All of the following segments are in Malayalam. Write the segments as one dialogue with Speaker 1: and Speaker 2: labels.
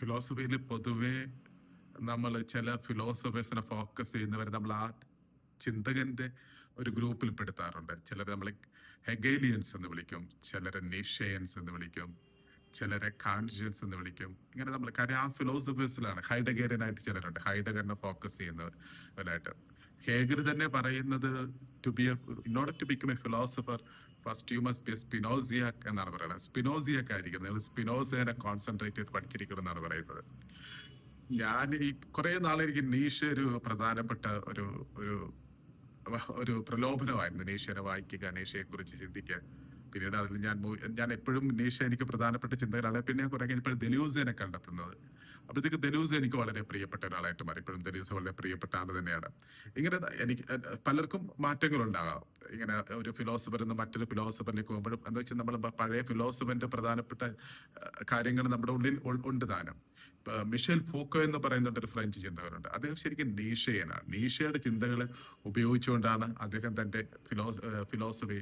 Speaker 1: ഫിലോസഫിയിൽ പൊതുവെ നമ്മൾ ചില ഫിലോസഫേഴ്സിനെ ഫോക്കസ് ചെയ്യുന്നവരെ നമ്മൾ ആ ചിന്തകന്റെ ഒരു ഗ്രൂപ്പിൽ പെടുത്താറുണ്ട് ചിലർ നമ്മൾ ഹെഗേലിയൻസ് എന്ന് വിളിക്കും ചിലരെ നിഷയൻസ് എന്ന് വിളിക്കും ചിലരെ കാൻഷ്യൻസ് എന്ന് വിളിക്കും. ഇങ്ങനെ നമ്മൾ കാര്യം ആ ഫിലോസഫേഴ്സിലാണ് ഹൈഡഗേറിയനായിട്ട് ചിലരുണ്ട്. ഹൈഡഗറിനെ ഫോക്കസ് ചെയ്യുന്നവരായിട്ട്. ഹേഗർ തന്നെ പറയുന്നത് to be in order to become a philosopher first you must be Spinozist എന്നാണ് പറയുന്നത്. സ്പിനോസിയൊക്കെ ആയിരിക്കും. നിങ്ങൾ സ്പിനോസിയനെ കോൺസെൻട്രേറ്റ് ചെയ്ത് പഠിച്ചിരിക്കണം എന്നാണ് പറയുന്നത്. ഞാൻ ഈ കുറെ നാളെനിക്ക് നീഷ ഒരു പ്രധാനപ്പെട്ട ഒരു ഒരു ഒരു പ്രലോഭനമായിരുന്നു നീഷനെ വായിക്കുക നീഷയെ കുറിച്ച് ചിന്തിക്കുക പിന്നീട് അതിൽ ഞാൻ ഞാൻ എപ്പോഴും നീഷ എനിക്ക് പ്രധാനപ്പെട്ട ചിന്തകളാണ്. പിന്നെ കുറെ കഴിഞ്ഞപ്പോൾ ദലൂസിനെ കണ്ടെത്തുന്നത്. അപ്പോഴത്തേക്ക് ദലൂസ് എനിക്ക് വളരെ പ്രിയപ്പെട്ട ഒരാളായിട്ട് മാറി. ഇപ്പോഴും ദലൂസ് വളരെ പ്രിയപ്പെട്ട ആൾ തന്നെയാണ്. ഇങ്ങനെ എനിക്ക് പലർക്കും മാറ്റങ്ങൾ ഉണ്ടാകാം ഇങ്ങനെ ഒരു ഫിലോസഫർ നിന്ന് മറ്റൊരു ഫിലോസഫറിലേക്ക് പോകുമ്പോഴും എന്താ വെച്ചാൽ നമ്മൾ പഴയ ഫിലോസഫറിന്റെ പ്രധാനപ്പെട്ട കാര്യങ്ങൾ നമ്മുടെ ഉള്ളിൽ ഉണ്ട് താനും. മിഷേൽ ഫൂക്കോ എന്ന് പറയുന്ന ഒരു ഫ്രഞ്ച് ചിന്തകനുണ്ട്. അദ്ദേഹം ശരിക്കും നീഷയനാണ് നീഷയുടെ ചിന്തകൾ ഉപയോഗിച്ചുകൊണ്ടാണ് അദ്ദേഹം തന്റെ ഫിലോസ് ഫിലോസഫി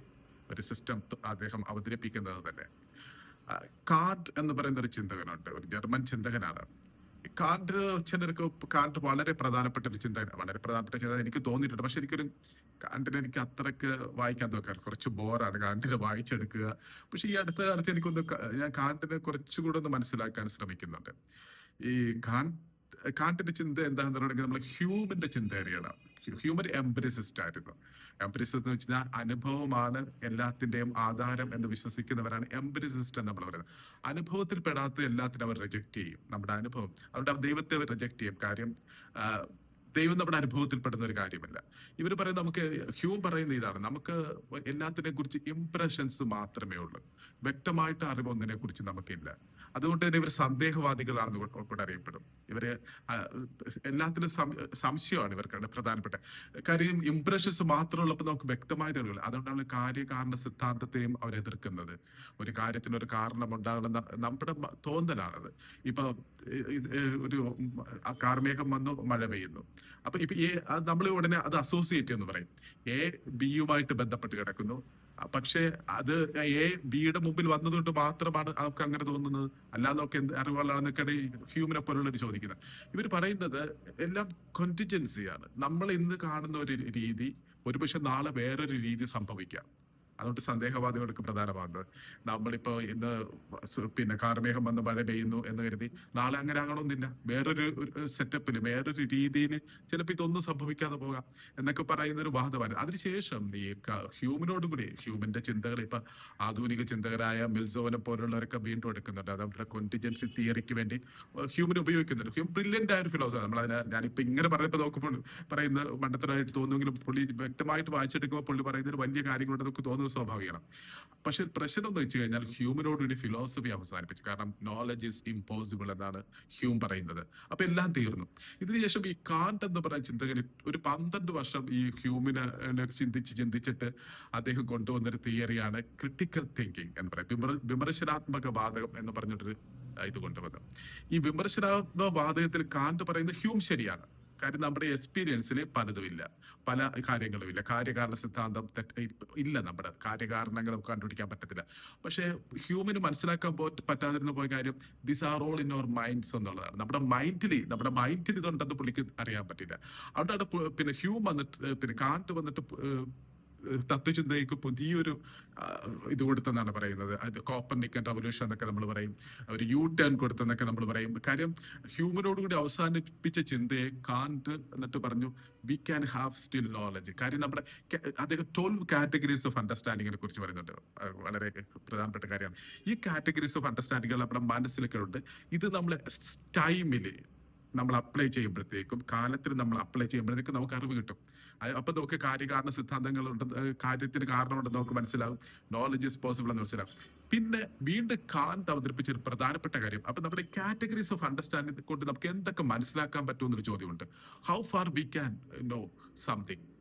Speaker 1: ഒരു സിസ്റ്റം അദ്ദേഹം അവതരിപ്പിക്കുന്നത് തന്നെ. കാർഡ് എന്ന് പറയുന്ന ഒരു ചിന്തകനുണ്ട്. ഒരു ജർമ്മൻ ചിന്തകനാണ്. കാർഡ് ചിലർക്ക് കാർഡ് വളരെ പ്രധാനപ്പെട്ട ഒരു ചിന്തകൻ വളരെ പ്രധാനപ്പെട്ട ചിന്ത എനിക്ക് തോന്നിയിട്ടുണ്ട്. പക്ഷെ എനിക്കൊരു കാന്റിനെ എനിക്ക് അത്രയ്ക്ക് വായിക്കാൻ നോക്കാറ് കുറച്ച് ബോറാണ് കാന്റിനെ വായിച്ചെടുക്കുക. പക്ഷെ ഈ അടുത്ത കാലത്ത് എനിക്കൊന്ന് ഞാൻ കാന്റിനെ കുറച്ചുകൂടെ ഒന്ന് മനസ്സിലാക്കാൻ ശ്രമിക്കുന്നുണ്ട്. ഈ കാൻ കാന്റിന്റെ ചിന്ത എന്താണെന്ന് പറയുന്നത് നമ്മൾ ഹ്യൂമന്റെ ചിന്തകരെയാണ് ഹ്യൂമൻ എംബ്രിസിസ്റ്റ് ആയിരുന്നു. എംബ്രിസിസ്റ്റ് എന്ന് വെച്ചാൽ അനുഭവമാണ് എല്ലാത്തിന്റെയും ആധാരം എന്ന് വിശ്വസിക്കുന്നവരാണ് എംബ്രിസിസ്റ്റ് എന്ന് നമ്മൾ പറയുന്നത്. അനുഭവത്തിൽ പെടാത്ത എല്ലാത്തിനും അവർ റിജക്റ്റ് ചെയ്യും. നമ്മുടെ അനുഭവം അവരുടെ ദൈവത്തെ അവർ റിജക്റ്റ് ചെയ്യും. കാര്യം ദൈവം നമ്മുടെ അനുഭവത്തിൽ പെടുന്ന ഒരു കാര്യമല്ല. ഇവർ പറയുന്നത് നമുക്ക് ഹ്യൂം പറയുന്ന ഇതാണ്. നമുക്ക് എല്ലാത്തിനെ കുറിച്ച് ഇംപ്രഷൻസ് മാത്രമേ ഉള്ളൂ. വ്യക്തമായിട്ട് അറിവ് ഒന്നിനെ കുറിച്ച് നമുക്കില്ല. അതുകൊണ്ട് തന്നെ ഇവർ സന്ദേഹവാദികളാണെന്ന് കൂടെ അറിയപ്പെടും. ഇവർ എല്ലാത്തിനും സംശയമാണ് ഇവർക്കാണ് പ്രധാനപ്പെട്ട. കാര്യം ഇംപ്രഷൻസ് മാത്രമുള്ളപ്പോൾ നമുക്ക് വ്യക്തമായ തെളിവില്ല അതുകൊണ്ടാണ് കാര്യകാരണ സിദ്ധാന്തത്തെയും അവർ എതിർക്കുന്നത്. ഒരു കാര്യത്തിന് ഒരു കാരണം ഉണ്ടാകണം നമ്മുടെ തോന്നലാണത്. ഇപ്പൊ ഒരു കാർമേഘം വന്നു മഴ പെയ്യുന്നു. അപ്പൊ ഇപ്പൊ നമ്മൾ ഉടനെ അത് അസോസിയേറ്റ് എന്ന് പറയും. എ ബിയുമായിട്ട് ബന്ധപ്പെട്ട് കിടക്കുന്നു. പക്ഷേ അത് എ ബിയുടെ മുമ്പിൽ വന്നതുകൊണ്ട് മാത്രമാണ് നമുക്ക് അങ്ങനെ തോന്നുന്നത്. അല്ലാതെ നമുക്ക് എന്ത് അറിവുകളാണെന്നൊക്കെയാണ് ഹ്യൂമനെ പോലുള്ളവർ ചോദിക്കുന്നത്. ഇവർ പറയുന്നത് എല്ലാം കൊണ്ടിജൻസിയാണ് നമ്മൾ ഇന്ന് കാണുന്ന ഒരു രീതി ഒരുപക്ഷെ നാളെ വേറൊരു രീതി സംഭവിക്കാം. അതുകൊണ്ട് സന്ദേഹവാദികൾക്ക് പ്രധാനമാണ് നമ്മളിപ്പോ ഇന്ന് പിന്നെ കാർമേഘം വന്ന് മഴ പെയ്യുന്നു എന്ന് കരുതി നാളെ അങ്ങനെ ആകണമെന്നില്ല. വേറൊരു സെറ്റപ്പിൽ വേറൊരു രീതിയിൽ ചിലപ്പോൾ ഇതൊന്നും സംഭവിക്കാതെ പോകാം എന്നൊക്കെ പറയുന്ന ഒരു വാദമാണ്. അതിനുശേഷം ഈ ഹ്യൂമനോടും കൂടി ഹ്യൂമന്റെ ചിന്തകൾ ഇപ്പൊ ആധുനിക ചിന്തകരായ മിൽസോനെ പോലുള്ളവരൊക്കെ വീണ്ടും എടുക്കുന്നുണ്ട്. അത് അവരുടെ കൊണ്ടിജൻസി തിയറിക്ക് വേണ്ടി ഹ്യൂമൻ ഉപയോഗിക്കുന്നുണ്ട്. ഹ്യൂമൻ ബ്രില്യന്റ് ആയ ഒരു ഫിലോസഫി നമ്മൾ ഞാനിപ്പോ ഇങ്ങനെ പറഞ്ഞപ്പോൾ നോക്കുമ്പോൾ പറയുന്ന മണ്ടത്തരമായിട്ട് തോന്നുമെങ്കിലും പുള്ളി വ്യക്തമായിട്ട് വായിച്ചെടുക്കുമ്പോൾ പുള്ളി പറയുന്ന ഒരു വലിയ കാര്യങ്ങളുണ്ട് നമുക്ക് തോന്നുന്നത് സ്വാഭാവികമാണ്. പക്ഷെ പ്രശ്നം എന്ന് വെച്ച് കഴിഞ്ഞാൽ ഹ്യൂമനോടുകൂടി ഫിലോസഫി അവസാനിപ്പിച്ചു. കാരണം നോളജ് ഇസ് ഇമ്പോസിബിൾ എന്നാണ് ഹ്യൂം പറയുന്നത്. അപ്പൊ എല്ലാം തീർന്നു. ഇതിനുശേഷം ഈ കാന്റ് എന്ന് പറയുന്ന ചിന്തകൻ ഒരു പന്ത്രണ്ട് വർഷം ഈ ഹ്യൂമിനെ ചിന്തിച്ച് ചിന്തിച്ചിട്ട് അദ്ദേഹം കൊണ്ടുവന്നൊരു തിയറിയാണ് ക്രിട്ടിക്കൽ തിങ്കിങ് എന്ന് പറയുന്നത്. വിമർ- വിമർശനാത്മക വാദകം എന്ന് പറഞ്ഞിട്ടൊരു ഇത് കൊണ്ടുവന്നു ഈ വിമർശനാത്മക വാദകത്തിൽ കാന്റ് പറയുന്നത് ഹ്യൂം ശരിയാണ്. കാര്യം നമ്മുടെ എക്സ്പീരിയൻസിൽ പലതുമില്ല. പല കാര്യങ്ങളും ഇല്ല കാര്യകാരണ സിദ്ധാന്തം ഇല്ല നമ്മുടെ. കാര്യകാരണങ്ങൾ നമുക്ക് കണ്ടുപിടിക്കാൻ പറ്റത്തില്ല. പക്ഷേ ഹ്യൂമന് മനസ്സിലാക്കാൻ പോ പറ്റാതിരുന്ന പോയ കാര്യം this are all in our minds എന്നുള്ളതാണ്. നമ്മുടെ മൈൻഡിൽ നമ്മുടെ മൈൻഡിൽ ഇതുണ്ടെന്ന് പുള്ളിക്ക് അറിയാൻ പറ്റില്ല. അതുകൊണ്ടാണ് പിന്നെ ഹ്യൂം വന്നിട്ട് പിന്നെ കാന്റ് വന്നിട്ട് തത്വചിന്തയ്ക്ക് പുതിയൊരു ഇത് കൊടുത്തെന്നാണ് പറയുന്നത്. അത് കോപ്പർനിക്കൻ റവല്യൂഷൻ എന്നൊക്കെ നമ്മൾ പറയും. ഒരു യു ടേൺ കൊടുത്തെന്നൊക്കെ നമ്മൾ പറയും. കാര്യം ഹ്യൂമനോട് കൂടി അവസാനിപ്പിച്ച ചിന്തയെ കാണ്ട് എന്നിട്ട് പറഞ്ഞു we can have still knowledge കാര്യം നമ്മുടെ അദ്ദേഹം ട്വൽവ് കാറ്റഗറീസ് ഓഫ് അണ്ടർസ്റ്റാൻഡിങ്ങിനെ കുറിച്ച് പറയുന്നുണ്ട്. വളരെ പ്രധാനപ്പെട്ട കാര്യമാണ്. ഈ കാറ്റഗറീസ് ഓഫ് അണ്ടർസ്റ്റാൻഡിങ്ങുകൾ നമ്മുടെ മനസ്സിലൊക്കെ ഉണ്ട്. ഇത് നമ്മൾ ടൈമിൽ നമ്മൾ അപ്ലൈ ചെയ്യുമ്പോഴത്തേക്കും കാലത്തിൽ നമ്മൾ അപ്ലൈ ചെയ്യുമ്പോഴത്തേക്കും നമുക്ക് അറിവ് കിട്ടും. അപ്പൊ നമുക്ക് കാര്യകാരണ സിദ്ധാന്തങ്ങൾ ഉണ്ട് കാര്യത്തിന് കാരണമുണ്ടെന്ന് നമുക്ക് മനസ്സിലാവും. നോളജ് ഇസ് പോസിബിൾ എന്ന് മനസ്സിലാവും. പിന്നെ വീണ്ടും കാന്റ് അവതരിപ്പിച്ച ഒരു പ്രധാനപ്പെട്ട കാര്യം. അപ്പൊ നമ്മുടെ കാറ്റഗറീസ് ഓഫ് അണ്ടർസ്റ്റാൻഡിംഗ് കൊണ്ട് നമുക്ക് എന്തൊക്കെ മനസ്സിലാക്കാൻ പറ്റുമെന്നൊരു ചോദ്യമുണ്ട്. How far we can know something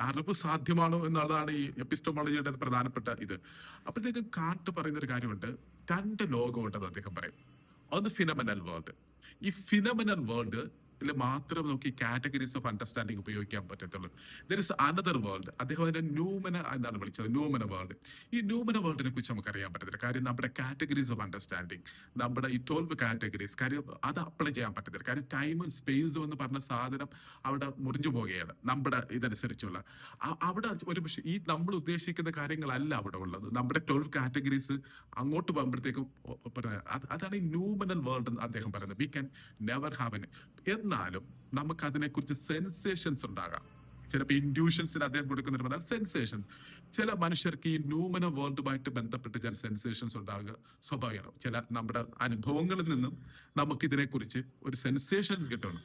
Speaker 1: അറിവ് സാധ്യമാണോ എന്നുള്ളതാണ് ഈ എപ്പിസ്റ്റോമോളജിയുടെ പ്രധാനപ്പെട്ട ഇത്. അപ്പോഴത്തേക്കും കാട്ട് പറയുന്ന ഒരു കാര്യമുണ്ട്. രണ്ട് ലോകമുണ്ടെന്ന് അദ്ദേഹം പറയും. ഒന്ന് ഫിനമനൽ വേൾഡ് ഈ ഫിനമനൽ വേൾഡ് മാത്രം നമുക്ക് ഈ കാറ്റഗറീസ് ഓഫ് അണ്ടർസ്റ്റാൻഡിങ് ഉപയോഗിക്കാൻ പറ്റത്തുള്ളൂ. ദർ ഇസ് അനദർ വേൾഡ് അദ്ദേഹം അതിനെ ന്യൂമന എന്നാണ് വിളിച്ചത് ന്യൂമന വേൾഡ് ഈ ന്യൂമന വേൾഡിനെ കുറിച്ച് നമുക്ക് അറിയാൻ പറ്റത്തില്ല. കാര്യം നമ്മുടെ കാറ്റഗറീസ് ഓഫ് അണ്ടർസ്റ്റാൻഡിങ് നമ്മുടെ ഈ ട്വൽവ് കാറ്റഗറീസ് കാര്യം അത് അപ്ലൈ ചെയ്യാൻ പറ്റത്തില്ല. കാര്യം ടൈമും സ്പേസും എന്ന് പറഞ്ഞ സാധനം അവിടെ മുറിഞ്ഞു പോവുകയാണ്. നമ്മുടെ ഇതനുസരിച്ചുള്ള. അവിടെ ഒരു പക്ഷേ ഈ നമ്മൾ ഉദ്ദേശിക്കുന്ന കാര്യങ്ങളല്ല അവിടെ ഉള്ളത്. നമ്മുടെ ട്വൽവ് കാറ്റഗറീസ് അങ്ങോട്ട് പോകുമ്പോഴത്തേക്കും അതാണ് ഈ ന്യൂമനൽ വേൾഡ് എന്ന് അദ്ദേഹം പറയുന്നത്. We can never have an എന്നാലും നമുക്കതിനെക്കുറിച്ച് സെൻസേഷൻസ് ഉണ്ടാകാം. ചിലപ്പോൾ ഇൻഡ്യൂഷൻസിൽ അദ്ദേഹം കൊടുക്കുന്ന ഒരു പദം സെൻസേഷൻസ് ചില മനുഷ്യർക്ക് ഈ ന്യൂമന വേൾഡുമായിട്ട് ബന്ധപ്പെട്ട് ചില സെൻസേഷൻസ് ഉണ്ടാകുക സ്വാഭാവികമാണ്? ചില നമ്മുടെ അനുഭവങ്ങളിൽ നിന്നും നമുക്കിതിനെക്കുറിച്ച് ഒരു സെൻസേഷൻസ് കിട്ടണം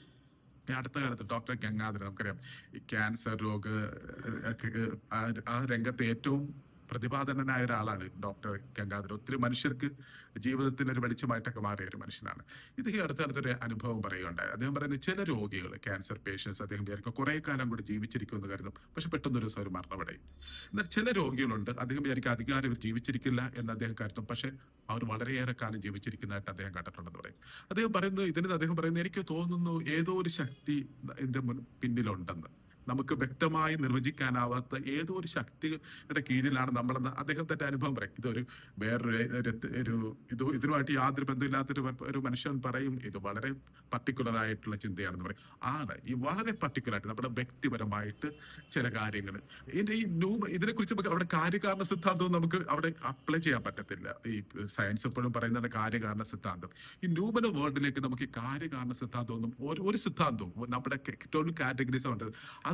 Speaker 1: അടുത്ത കാലത്ത് ഡോക്ടർ ഗംഗാധരൻ നമുക്കറിയാം ഈ ക്യാൻസർ രോഗ ആ രംഗത്ത് ഏറ്റവും പ്രതിപാദനനായ ഒരാളാണ് ഡോക്ടർ ഗംഗാധരൻ. ഒത്തിരി മനുഷ്യർക്ക് ജീവിതത്തിന് ഒരു വെളിച്ചമായിട്ടൊക്കെ മാറിയ ഒരു മനുഷ്യനാണ്. ഇത് ഈ അടുത്ത അടുത്തൊരു അനുഭവം പറയുകയുണ്ടായി. അദ്ദേഹം പറയുന്നത് ചില രോഗികൾ ക്യാൻസർ പേഷ്യൻസ് അദ്ദേഹം വിചാരിക്കും കുറെ കാലം കൂടി ജീവിച്ചിരിക്കുമെന്ന് കരുതും. പക്ഷെ പെട്ടെന്ന് ഒരു ദിവസം ഒരു മരണമടയും. എന്നാൽ ചില രോഗികളുണ്ട് അദ്ദേഹം വിചാരിക്കും അധികാരം ഇവർ ജീവിച്ചിരിക്കില്ല എന്ന് അദ്ദേഹം കരുതും. പക്ഷെ അവർ വളരെയേറെ കാലം ജീവിച്ചിരിക്കുന്നതായിട്ട് അദ്ദേഹം കണ്ടിട്ടുണ്ടെന്ന് പറയും. അദ്ദേഹം പറയുന്നു ഇതിന് അദ്ദേഹം പറയുന്നു എനിക്ക് തോന്നുന്നു ഏതോ ഒരു ശക്തി എന്റെ മുൻ പിന്നിലുണ്ടെന്ന്. നമുക്ക് വ്യക്തമായി നിർവചിക്കാനാവാത്ത ഏതോ ഒരു ശക്തിയുടെ കീഴിലാണ് നമ്മളെന്ന് അദ്ദേഹം തന്റെ അനുഭവം പറയും. ഇതൊരു വേറൊരു ഒരു ഇത് ഇതിനുമായിട്ട് യാതൊരു ബന്ധമില്ലാത്തൊരു ഒരു മനുഷ്യൻ പറയും. ഇത് വളരെ പർട്ടിക്കുലർ ആയിട്ടുള്ള ചിന്തയാണെന്ന് പറയും. ആണ്. ഈ വളരെ പർട്ടിക്കുലർ ആയിട്ട് നമ്മുടെ വ്യക്തിപരമായിട്ട് ചില കാര്യങ്ങൾ. ഇതിന്റെ ഈ ന്യൂ ഇതിനെക്കുറിച്ച് നമുക്ക് അവിടെ കാര്യകാരണ സിദ്ധാന്തവും നമുക്ക് അവിടെ അപ്ലൈ ചെയ്യാൻ പറ്റത്തില്ല. ഈ സയൻസ് എപ്പോഴും പറയുന്നതാണ് കാര്യകാരണ സിദ്ധാന്തം. ഈ ന്യൂമന വേൾഡിലേക്ക് നമുക്ക് ഈ കാര്യകാരണ സിദ്ധാന്തമൊന്നും ഒരു ഒരു സിദ്ധാന്തവും നമ്മുടെ കാറ്റഗറീസ് ഉണ്ട്.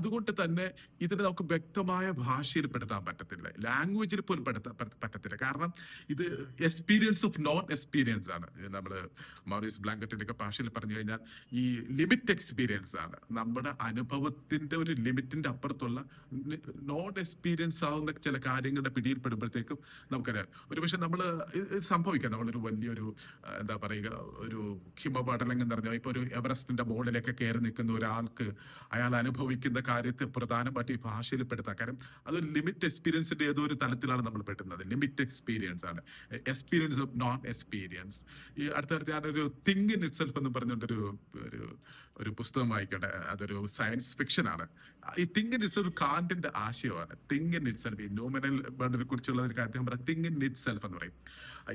Speaker 1: അതുകൊണ്ട് തന്നെ ഇതിനെ നമുക്ക് വ്യക്തമായ ഭാഷയിൽ പെടുത്താൻ പറ്റത്തില്ല. ലാംഗ്വേജിൽ പോലും പെടുത്താൻ പറ്റ- പറ്റത്തില്ല. കാരണം ഇത് എക്സ്പീരിയൻസ് ഓഫ് നോൺ എക്സ്പീരിയൻസ് ആണ് നമ്മൾ മൗറീസ് ബ്ലാങ്കറ്റിന്റെ ഒക്കെ ഭാഷയിൽ പറഞ്ഞു കഴിഞ്ഞാൽ ഈ ലിമിറ്റ് എക്സ്പീരിയൻസ് ആണ്. നമ്മുടെ അനുഭവത്തിന്റെ ഒരു ലിമിറ്റിന്റെ അപ്പുറത്തുള്ള നോൺ എക്സ്പീരിയൻസ് ആവുന്ന ചില കാര്യങ്ങളുടെ പിടിയിൽപ്പെടുമ്പോഴത്തേക്കും നമുക്കറിയാം ഒരുപക്ഷെ നമ്മൾ സംഭവിക്കാം. നമ്മളൊരു വലിയൊരു എന്താ പറയുക ഒരു ഹിമപടലം എന്ന് പറഞ്ഞാൽ ഇപ്പൊ ഒരു എവറസ്റ്റിന്റെ മുകളിലേക്ക് കയറി നിൽക്കുന്ന ഒരാൾക്ക് അയാൾ അനുഭവിക്കുന്ന കാര്യത്തെ പ്രധാനമായിട്ട് ഈ ഭാഷയിൽ പെടുത്താം കാരണം അത് ലിമിറ്റ് എക്സ്പീരിയൻസിന്റെ ഏതോ ഒരു തലത്തിലാണ് നമ്മൾ പെട്ടുന്നത് ലിമിറ്റ് എക്സ്പീരിയൻസ് ആണ്. എക്സ്പീരിയൻസ് ഓഫ് നോൺ എക്സ്പീരിയൻസ് ഈ അടുത്തടുത്ത് ഞാനൊരു തിങ്ക് ഇൻ ഇറ്റ് സെൽഫ് എന്ന് പറഞ്ഞിട്ടൊരു ഒരു ഒരു പുസ്തകം വായിക്കട്ടെ അതൊരു സയൻസ് ഫിക്ഷൻ ആണ്. ഈ തിങ്ക് ഇറ്റ്സ് ഇറ്റ് സെൽഫ് കാന്റിന്റെ ആശയമാണ്. തിങ്ക് ഇൻ ഇറ്റ് സെൽഫ് ഈ ന്യൂമനൽ ബേർഡിനെ കുറിച്ചുള്ള ഒരു അദ്ദേഹം പറയാം. തിങ്ക് ഇൻ ഇറ്റ് സെൽഫ് എന്ന് പറയും.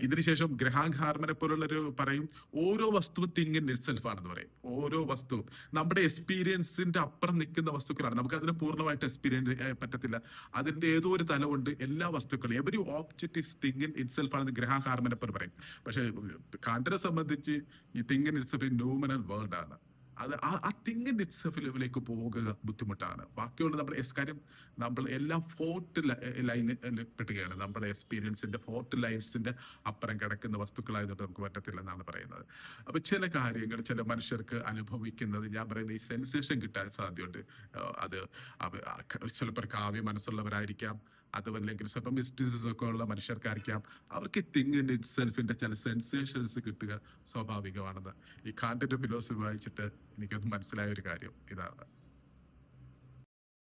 Speaker 1: ഇതിനുശേഷം ഗ്രഹാങ് ഹാർമനെ പോലുള്ളൊരു പറയും. ഓരോ വസ്തുവും ഇൻ ഇറ്റ് സെൽഫ് ആണെന്ന് പറയും. ഓരോ വസ്തുവും. നമ്മുടെ എക്സ്പീരിയൻസിന്റെ അപ്പുറം നിൽക്കുന്ന വസ്തുക്കളാണ്. നമുക്ക് അതിന് പൂർണമായിട്ട് എക്സ്പീരിയൻസ് പറ്റത്തില്ല. അതിന്റെ ഏതോ ഒരു തലമുണ്ട് എല്ലാ വസ്തുക്കളും. Every object is thing in itself ആണെന്ന് ഗ്രഹാങ് ഹാർമനെ പോലെ പറയും. പക്ഷെ കാന്റിനെ സംബന്ധിച്ച് ഈ thing in itself noumenal world ആണ്. അത് ആ- ആ തിങ് ഇൻ ഇറ്റ് സെൽഫിലേക്ക് പോകുക ബുദ്ധിമുട്ടാണ്. ബാക്കിയുള്ള നമ്മുടെ കാര്യം നമ്മൾ എല്ലാം ഫോർട്ട് ലൈനിൽ പെട്ടുകയാണ് നമ്മുടെ എക്സ്പീരിയൻസിന്റെ ഫോർട്ട് ലൈൻസിന്റെ അപ്പുറം കിടക്കുന്ന വസ്തുക്കളായതുകൊണ്ട് നമുക്ക് പറ്റത്തില്ല എന്നാണ് പറയുന്നത്. അപ്പോൾ ചില കാര്യങ്ങൾ ചില മനുഷ്യർക്ക് അനുഭവിക്കുന്നത് ഞാൻ പറയുന്ന ഈ സെൻസേഷൻ കിട്ടാൻ സാധ്യതയുണ്ട്. അത് ചിലപ്പോൾ കാവ്യ മനസ്സുള്ളവരായിരിക്കാം. അതുമല്ലെങ്കിൽ ചിലപ്പോൾ മിസ്റ്റിസിസ് ഒക്കെ ഉള്ള മനുഷ്യർക്കായിരിക്കാം. അവർക്ക് ഇൻ ഇറ്റ് സെൽഫിന്റെ ചില സെൻസേഷൻസ് കിട്ടുക സ്വാഭാവികമാണെന്ന്. ഈ കാന്റിന്റെ ഫിലോസഫി വായിച്ചിട്ട് എനിക്കത് മനസ്സിലായ ഒരു കാര്യം ഇതാണ്.